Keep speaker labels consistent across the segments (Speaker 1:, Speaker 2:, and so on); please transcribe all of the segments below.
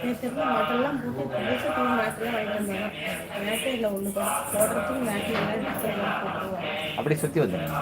Speaker 1: எனக்கு தெரிஞ்ச மேட்டெல்லாம் போட்டு புதுசாக தூள் மேட்டெல்லாம் வாங்கிட்டு வந்தாங்க. மேட்டே இல்லை ஒன்று போடுறதுக்கு மேட்டு இல்லை போட்டுருவாங்க.
Speaker 2: அப்படி சுற்றி வந்துடுங்க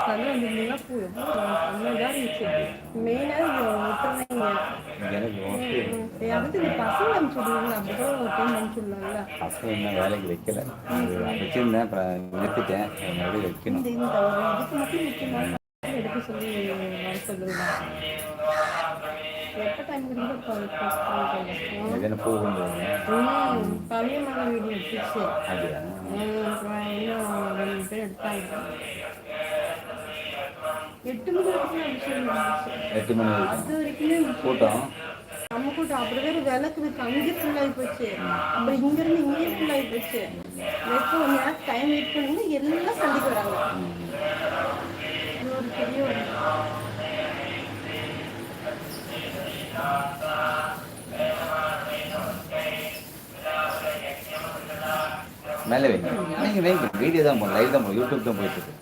Speaker 1: கல் வந்திருந்தீங்கன்னா பூ எவ்வளோ செம்மையாக இருந்துச்சு மெயினாக அடுத்து இந்த பசங்க அனுப்பிச்சு விடுவீங்களா அப்படி கூட ஒரு டைம் அனுப்பிச்சு விடலாம்ல
Speaker 2: பசங்க இன்னும் வேலைக்கு வைக்கல? வச்சிருந்தேன். அப்புறம் நிறுத்திட்டேன். மறுபடியும் வைக்கணும்.
Speaker 1: இந்த இந்த ஒரு இதுக்கு மட்டும் முக்கியமான எடுக்க சொல்லி வர சொல்லுங்க எப்போ டைம் கிடைக்கும்
Speaker 2: எதனா பூ கொண்டு வருங்க
Speaker 1: ம் பழையமான வீடு எடுத்துச்சு
Speaker 2: அப்படியா?
Speaker 1: ம், அப்புறம் இன்னும் ரெண்டு பேர் எடுத்தாங்க. எட்டு மணி வரைக்கும்
Speaker 2: எட்டு மணி
Speaker 1: அது வரைக்குமே
Speaker 2: கூட்டம்?
Speaker 1: நம்ம கூட்டம். அப்படி வேறு விளக்குது அங்கே ஃபுல்லாகி போச்சு. அப்புறம் இங்கேருந்து இங்கேயே ஃபுல்லாகி போச்சு. எப்போ கொஞ்ச நேரம் டைம் வெயிட் பண்ணுங்க எல்லாம் சண்டைக்கு வராங்க. இது ஒரு பெரிய ஒரு
Speaker 2: மேலே வைங்க. நீங்கள் வைங்க வீடியோ தான் போகணும் லைவ் தான் போகணும் யூடியூப் தான் போயிட்டு இருக்கு.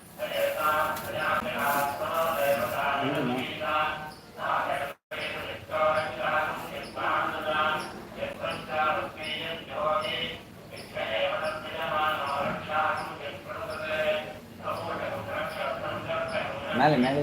Speaker 2: மேலே மேலே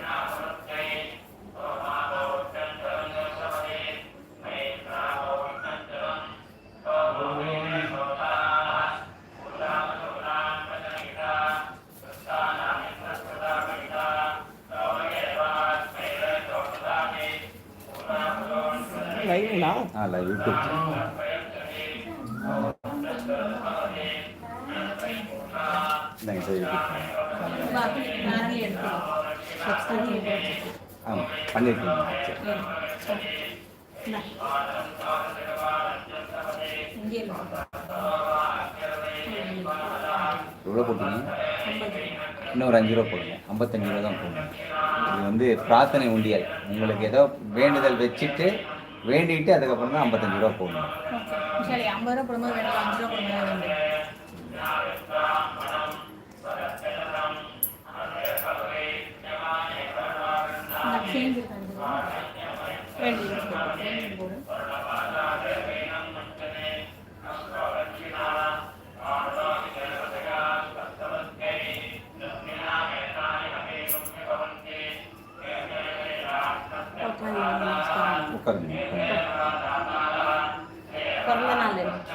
Speaker 2: தொட்டுக்குமா ஆ இல்லை யூடியூப் இந்தாங்க சார் யூடியூப் ஆ பண்ணியிருக்கீங்க எவ்வளோ போட்டீங்க? இன்னொரு அஞ்சு ரூபா போடுங்க. ஐம்பத்தஞ்சு ரூபா தான் போடுங்க. இது வந்து பிரார்த்தனை உண்டியல். உங்களுக்கு ஏதோ வேண்டுதல் வச்சுட்டு வேண்டிட்டு அதுக்கப்புறம் தான் ஐம்பத்தஞ்சு ரூபா போடணும்.
Speaker 3: சரி ஐம்பது ரூபா போடும்போது வேணும் அஞ்சு ரூபா போடும்போது வேணும்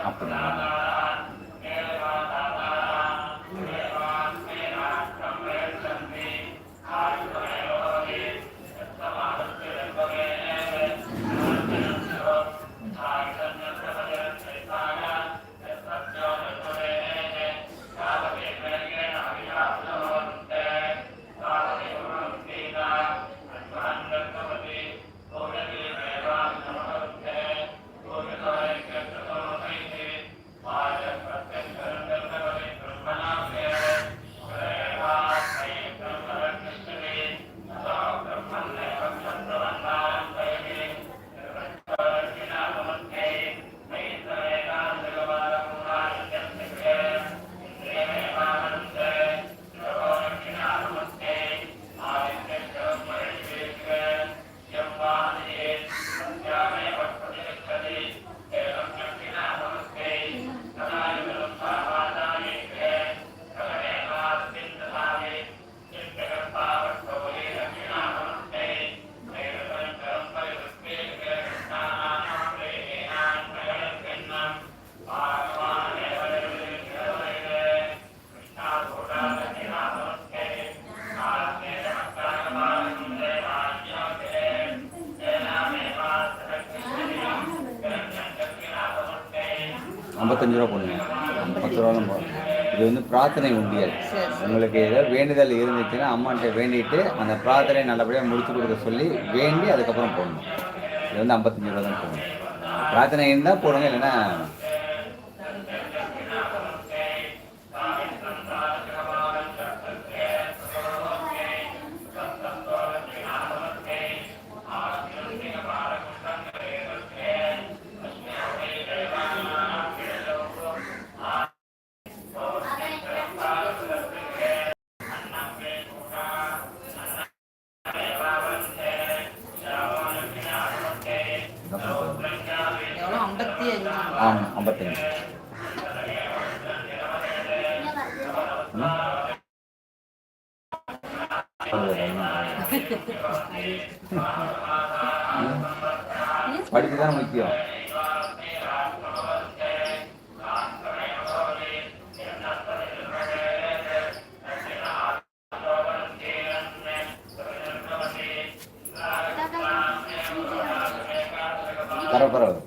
Speaker 2: আপনার ஐம்பத்தஞ்சு ரூபா போடுங்க. பத்து ரூபா தான் போடணும் இது வந்து பிரார்த்தனை உண்டியல். உங்களுக்கு ஏதோ வேண்டுதல் இருந்துச்சுன்னா அம்மான்ட்ட வேண்டிட்டு அந்த பிரார்த்தனை நல்லபடியாக முடிச்சு கொடுக்க சொல்லி வேண்டி அதுக்கப்புறம் போடணும். இது வந்து ஐம்பத்தஞ்சு ரூபா தான் போடணும். பிரார்த்தனை இருந்தால் போடுங்க இல்லைன்னா ஐம்பத்தஞ்சு? படிப்பு தான் முக்கியம் பரவ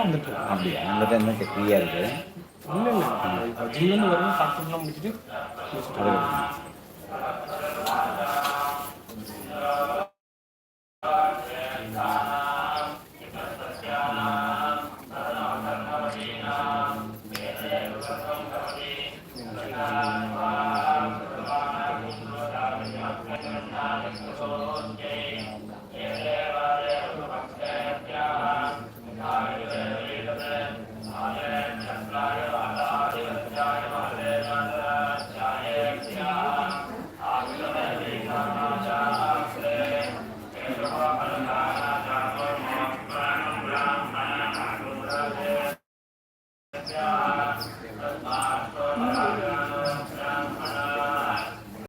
Speaker 4: தான் வந்துட்டு
Speaker 2: அப்படியா? டைம் தான் ஃப்ரீயாக இருக்குது
Speaker 4: இல்லை இல்லை. ஜிம்லேருந்து வரணும் டாக்டர்லாம் முடிச்சுட்டு
Speaker 2: Yeah.